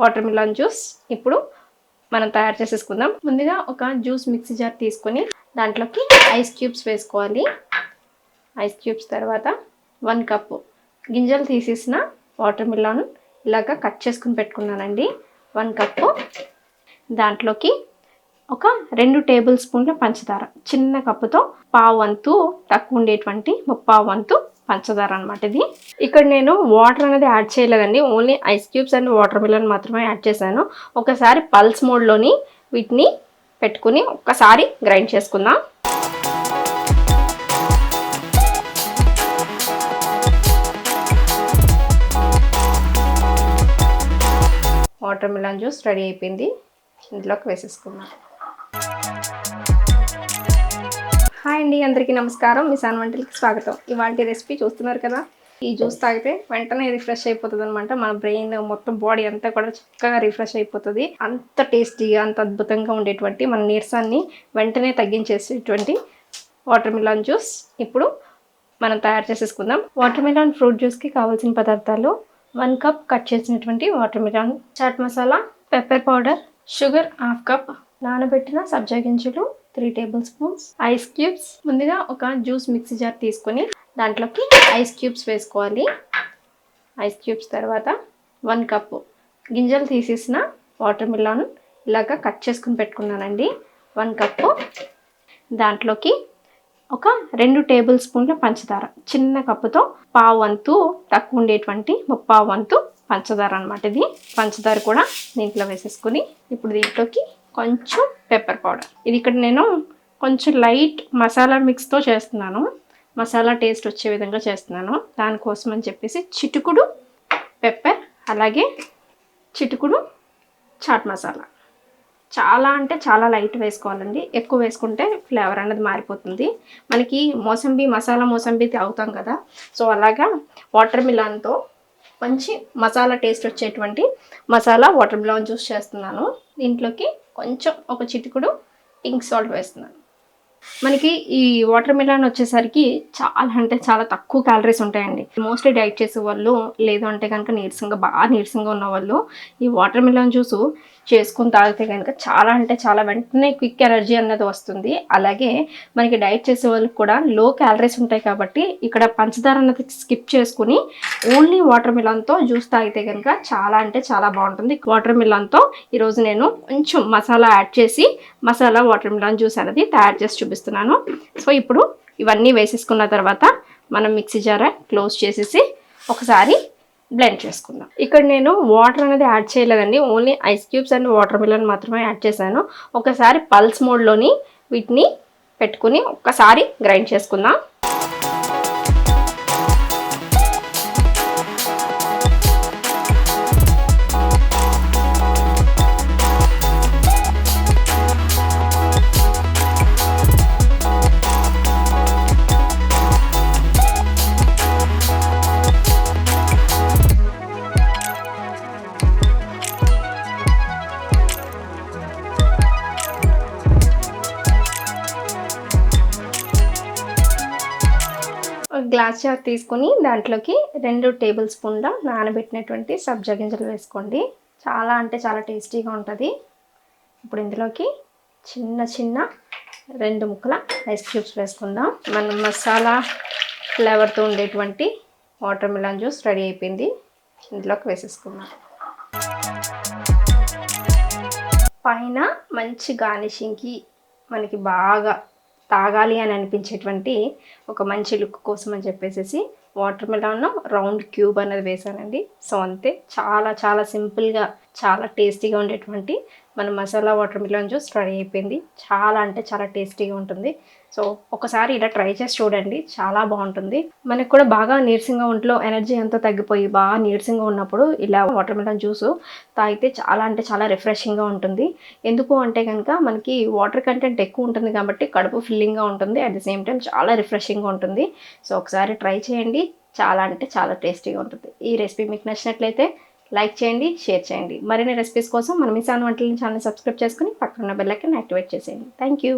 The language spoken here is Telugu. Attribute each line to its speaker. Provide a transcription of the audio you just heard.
Speaker 1: Water melon juice. ఇప్పుడు మనం తయారు చేసేసుకుందాం. ముందుగా ఒక జ్యూస్ మిక్సీ జార్ తీసుకొని దాంట్లోకి ఐస్ క్యూబ్స్ వేసుకోవాలి. ఐస్ క్యూబ్స్ తర్వాత వన్ కప్పు గింజలు తీసేసిన వాటర్ మిలాన్ ఇలాగా కట్ చేసుకుని పెట్టుకున్నానండి. One cup. దాంట్లోకి ఒక రెండు టేబుల్ స్పూన్ల పంచదార. చిన్న కప్పుతో పావు వంతు తక్కువ ఉండేటువంటి ముప్పావు వంతు పంచదార అనమాట ఇది. ఇక్కడ నేను వాటర్ అనేది యాడ్ చేయలేదండి. Only ice cubes and watermelon మాత్రమే యాడ్ చేశాను. ఒకసారి పల్స్ మోడ్లోని వీటిని పెట్టుకుని ఒక్కసారి గ్రైండ్ చేసుకుందాం. వాటర్ మిలన్ జ్యూస్ రెడీ అయిపోయింది. ఇందులోకి వేసేసుకున్నాను హాయ్ అండి అందరికీ నమస్కారం. మిసాన్ వంటలకి స్వాగతం. ఇవాళ రెసిపీ చూస్తున్నారు కదా? ఈ జ్యూస్ తాగితే వెంటనే రిఫ్రెష్ అయిపోతుంది అనమాట మన బ్రెయిన్ మొత్తం బాడీ అంతా కూడా చక్కగా రిఫ్రెష్ అయిపోతుంది. అంత టేస్టీగా అంత అద్భుతంగా ఉండేటువంటి మన నీరసాన్ని వెంటనే తగ్గించేసేటువంటి వాటర్ మిలాన్ జ్యూస్. ఇప్పుడు మనం తయారు చేసేసుకుందాం. వాటర్ మిలాన్ ఫ్రూట్ జ్యూస్కి కావాల్సిన పదార్థాలు వన్ కప్ కట్ చేసినటువంటి watermelon chaat masala pepper powder sugar half cup నానబెట్టిన సబ్జా గింజలు three tablespoons ice cubes. ముందుగా ఒక జ్యూస్ మిక్సీ జార్ తీసుకొని దాంట్లోకి ఐస్ క్యూబ్స్ వేసుకోవాలి. ఐస్ క్యూబ్స్ తర్వాత వన్ కప్పు గింజలు తీసేసిన వాటర్ మిలాన్ ఇలాగా కట్ చేసుకుని పెట్టుకున్నానండి. వన్ కప్పు దాంట్లోకి ఒక రెండు టేబుల్ స్పూన్ల పంచదార. చిన్న కప్పుతో పావు వంతు తక్కువ ఉండేటువంటి ముప్పావు వంతు పంచదార అనమాట ఇది. పంచదార కూడా దీంట్లో వేసేసుకుని ఇప్పుడు దీంట్లోకి కొంచెం పెప్పర్ పౌడర్ ఇది ఇక్కడ నేను కొంచెం లైట్ మసాలా మిక్స్తో చేస్తున్నాను. మసాలా టేస్ట్ వచ్చే విధంగా చేస్తున్నాను. దానికోసం అని చెప్పేసి చిటుకుడు పెప్పర్ అలాగే చిటుకుడు చాట్ మసాలా చాలా అంటే చాలా లైట్ వేసుకోవాలండి. ఎక్కువ వేసుకుంటే ఫ్లేవర్ అనేది మారిపోతుంది. మనకి మోసంబి మసాలా మోసంబి అవుతాం కదా. సో అలాగా వాటర్ మిలాన్తో మంచి మసాలా టేస్ట్ వచ్చేటువంటి మసాలా వాటర్ బ్లౌన్ జ్యూస్ చేస్తున్నాను. దీంట్లోకి కొంచెం ఒక చిటికుడు పింక్ సాల్ట్ వేస్తున్నాను. మనకి ఈ వాటర్ మిలాన్ వచ్చేసరికి చాలా అంటే చాలా తక్కువ క్యాలరీస్ ఉంటాయండి. మోస్ట్లీ డైట్ చేసే వాళ్ళు లేదు అంటే కనుక నీరసంగా బాగా నీరసంగా ఉన్న వాళ్ళు ఈ వాటర్ మిలాన్ జ్యూస్ చేసుకుని తాగితే కనుక చాలా అంటే చాలా వెంటనే క్విక్ ఎనర్జీ అన్నది వస్తుంది. అలాగే మనకి డైట్ చేసే వాళ్ళకి కూడా లో క్యాలరీస్ ఉంటాయి కాబట్టి ఇక్కడ పంచదార అన్నది స్కిప్ చేసుకుని ఓన్లీ వాటర్ మిలన్తో జ్యూస్ తాగితే కనుక చాలా అంటే చాలా బాగుంటుంది. వాటర్ మిలన్తో ఈరోజు నేను కొంచెం మసాలా యాడ్ చేసి మసాలా వాటర్ మిలన్ జ్యూస్ అనేది తయారు చేసి చూపిస్తున్నాను. సో ఇప్పుడు ఇవన్నీ వేసేసుకున్న తర్వాత మనం మిక్సీ జార క్లోజ్ చేసేసి ఒకసారి బ్లెండ్ చేసుకుందాం. ఇక్కడ నేను వాటర్ అనేది యాడ్ చేయలేదండి. Only ice cubes and watermelon మాత్రమే యాడ్ చేశాను. ఒకసారి పల్స్ మోడ్లోని వీటిని పెట్టుకుని ఒక్కసారి గ్రైండ్ చేసుకుందాం. ఒక గ్లాస్ జార్ తీసుకుని దాంట్లోకి రెండు టేబుల్ స్పూన్ల నానబెట్టినటువంటి సబ్జా గింజలు వేసుకోండి. చాలా అంటే చాలా టేస్టీగా ఉంటుంది. ఇప్పుడు ఇందులోకి చిన్న చిన్న రెండు ముక్కల ఐస్ క్యూబ్స్ వేసుకుందాం. మనం మసాలా ఫ్లేవర్తో ఉండేటువంటి వాటర్ మిలాన్ జ్యూస్ రెడీ అయిపోయింది. ఇందులోకి వేసేసుకుందాం. పైన మంచి గార్నిషింగ్కి మనకి బాగా తాగాలి అని అనిపించేటువంటి ఒక మంచి లుక్ కోసం అని చెప్పేసి వాటర్ మిలాన్ రౌండ్ క్యూబ్ అనేది వేసానండి సో అంతే చాలా చాలా సింపుల్గా చాలా టేస్టీగా ఉండేటువంటి మన masala watermelon juice ready అయిపోయింది. చాలా అంటే చాలా టేస్టీగా ఉంటుంది. సో ఒకసారి ఇలా ట్రై చేసి చూడండి. చాలా బాగుంటుంది. మనకు కూడా బాగా నీరసంగా ఒంట్లో ఎనర్జీ అంతా తగ్గిపోయి బాగా నీరసంగా ఉన్నప్పుడు ఇలా వాటర్ మిలన్ జ్యూస్ తాగితే చాలా అంటే చాలా రిఫ్రెషింగ్గా ఉంటుంది. ఎందుకు అంటే కనుక మనకి వాటర్ కంటెంట్ ఎక్కువ ఉంటుంది కాబట్టి కడుపు ఫిల్లింగ్గా ఉంటుంది. అట్ ది సేమ్ టైం చాలా రిఫ్రెషింగ్గా ఉంటుంది. సో ఒకసారి ట్రై చేయండి. చాలా అంటే చాలా టేస్టీగా ఉంటుంది. ఈ రెసిపీ మీకు నచ్చినట్లయితే లైక్ చేయండి షేర్ చేయండి. మరిన్ని రెసిపీస్ కోసం మన మిసాన్ వంటలని ఛానల్ సబ్స్క్రైబ్ చేసుకుని పక్కన ఉన్న యాక్టివేట్ చేసేయండి. Thank you